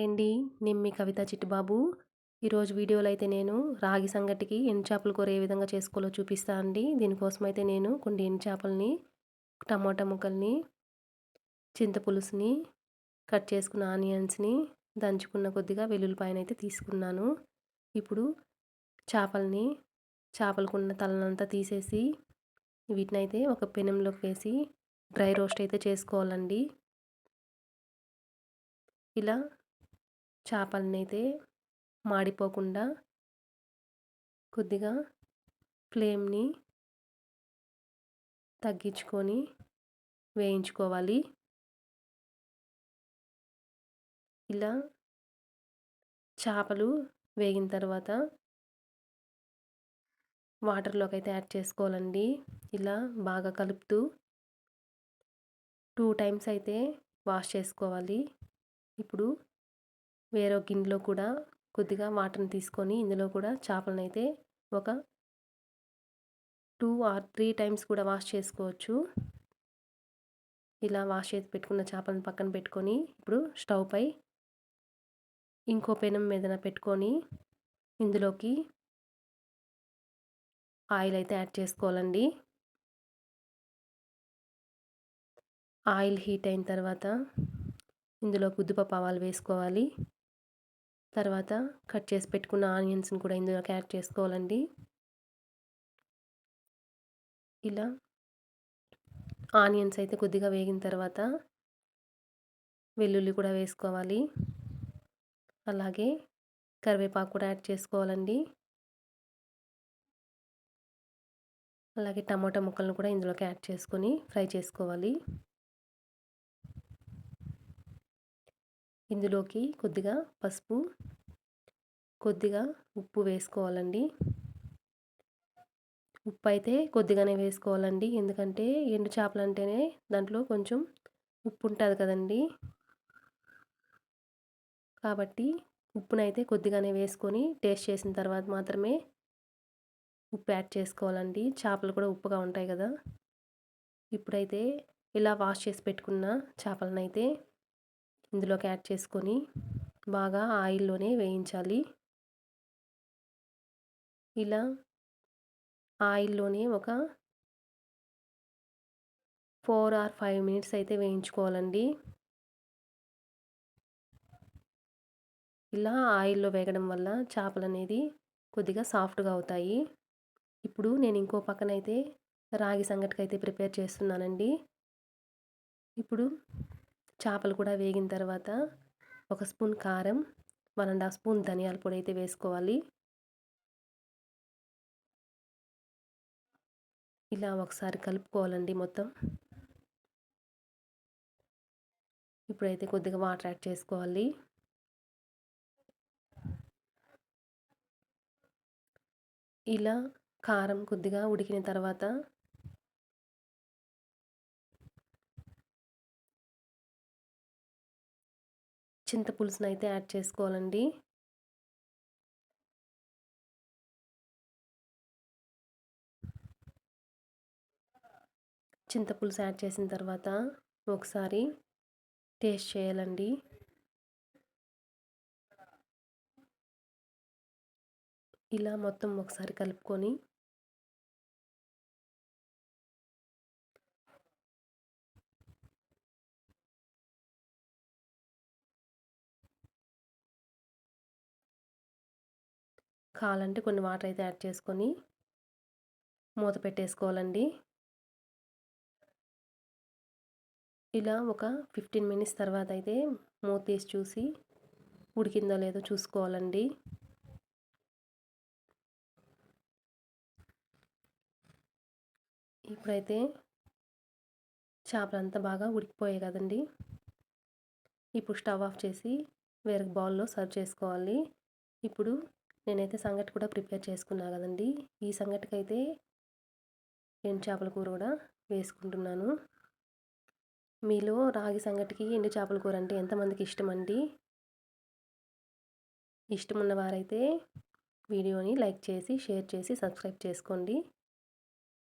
ఏంటి? నేను మీ కవిత చిట్టుబాబు. ఈరోజు వీడియోలో అయితే నేను రాగి సంగటికి ఎండు చేపల కూర ఏ విధంగా చేసుకోవాలో చూపిస్తా అండి. దీనికోసం అయితే నేను కొన్ని ఎండు చేపలని టమాటా ముక్కల్ని చింతపులుసుని కట్ చేసుకున్న ఆనియన్స్ని దంచుకున్న కొద్దిగా వెల్లుల్లిపాయన అయితే తీసుకున్నాను. ఇప్పుడు చేపల్ని చేపలకున్న తలనంతా తీసేసి వీటినైతే ఒక పెనంలోకి వేసి డ్రై రోస్ట్ అయితే చేసుకోవాలండి. ఇలా చేపలని అయితే మాడిపోకుండా కొద్దిగా ఫ్లేమ్ని తగ్గించుకొని వేయించుకోవాలి. ఇలా చేపలు వేగిన తర్వాత వాటర్లోకి అయితే యాడ్ చేసుకోవాలండి. ఇలా బాగా కలుపుతూ టూ టైమ్స్ అయితే వాష్ చేసుకోవాలి. ఇప్పుడు వేరే గిన్నెలో కూడా కొద్దిగా వాటర్ని తీసుకొని ఇందులో కూడా చేపలను అయితే ఒక టూ ఆర్ త్రీ టైమ్స్ కూడా వాష్ చేసుకోవచ్చు. ఇలా వాష్ చేసి పెట్టుకున్న చేపలను పక్కన పెట్టుకొని ఇప్పుడు స్టవ్ పై ఇంకో పెనం మీద పెట్టుకొని ఇందులోకి ఆయిల్ అయితే యాడ్ చేసుకోవాలండి. ఆయిల్ హీట్ అయిన తర్వాత ఇందులో ఉద్దిపప్పు ఆవాలు వేసుకోవాలి. తర్వాత కట్ చేసి పెట్టుకున్న ఆనియన్స్ని కూడా ఇందులోకి యాడ్ చేసుకోవాలండి. ఇలా ఆనియన్స్ అయితే కొద్దిగా వేగిన తర్వాత వెల్లుల్లి కూడా వేసుకోవాలి. అలాగే కరివేపాకు కూడా యాడ్ చేసుకోవాలండి. అలాగే టమాటా ముక్కలను కూడా ఇందులోకి యాడ్ చేసుకొని ఫ్రై చేసుకోవాలి. ఇందులోకి కొద్దిగా పసుపు కొద్దిగా ఉప్పు వేసుకోవాలండి. ఉప్పు అయితే కొద్దిగానే వేసుకోవాలండి. ఎందుకంటే ఎండు చేపలు అంటేనే దాంట్లో కొంచెం ఉప్పు ఉంటుంది కదండి. కాబట్టి ఉప్పునైతే కొద్దిగానే వేసుకొని టేస్ట్ చేసిన తర్వాత మాత్రమే ఉప్పు యాడ్ చేసుకోవాలండి. చేపలు కూడా ఉప్పుగా ఉంటాయి కదా. ఇప్పుడైతే ఇలా వాష్ చేసి పెట్టుకున్న చేపలనైతే ఇందులోకి యాడ్ చేసుకొని బాగా ఆయిల్లోనే వేయించాలి. ఇలా ఆయిల్లోనే ఒక ఫోర్ ఆర్ ఫైవ్ మినిట్స్ అయితే వేయించుకోవాలండి. ఇలా ఆయిల్లో వేగడం వల్ల చేపలు అనేది కొద్దిగా సాఫ్ట్గా అవుతాయి. ఇప్పుడు నేను ఇంకో పక్కన అయితే రాగి సంగటికి అయితే ప్రిపేర్ చేస్తున్నానండి. ఇప్పుడు చేపలు కూడా వేగిన తర్వాత ఒక స్పూన్ కారం వన్ అండ్ హాఫ్ స్పూన్ ధనియాల పొడి అయితే వేసుకోవాలి. ఇలా ఒకసారి కలుపుకోవాలండి మొత్తం. ఇప్పుడైతే కొద్దిగా వాటర్ యాడ్ చేసుకోవాలి. ఇలా కారం కొద్దిగా ఉడికిన తర్వాత చింతపులుసును అయితే యాడ్ చేసుకోవాలండి. చింతపులుసు యాడ్ చేసిన తర్వాత ఒకసారి టేస్ట్ చేయాలండి. ఇలా మొత్తం ఒకసారి కలుపుకొని కావాలంటే కొన్ని వాటర్ అయితే యాడ్ చేసుకొని మూత పెట్టేసుకోవాలండి. ఇలా ఒక ఫిఫ్టీన్ మినిట్స్ తర్వాత అయితే మూత తీసి చూసి ఉడికిందో లేదో చూసుకోవాలండి. ఇప్పుడైతే చేపలంతా బాగా ఉడికిపోయాయి కదండి. ఇప్పుడు స్టవ్ ఆఫ్ చేసి వేరే బౌల్లో సర్వ్ చేసుకోవాలి. ఇప్పుడు నేనైతే సంగటి కూడా ప్రిపేర్ చేసుకున్నా కదండి. ఈ సంగటికైతే ఎండు చేపల కూర కూడా వేసుకుంటున్నాను. మీలో రాగి సంగటికి ఎండు చేపల కూర అంటే ఎంతమందికి ఇష్టం అండి? ఇష్టం ఉన్నవారైతే వీడియోని లైక్ చేసి షేర్ చేసి సబ్స్క్రైబ్ చేసుకోండి.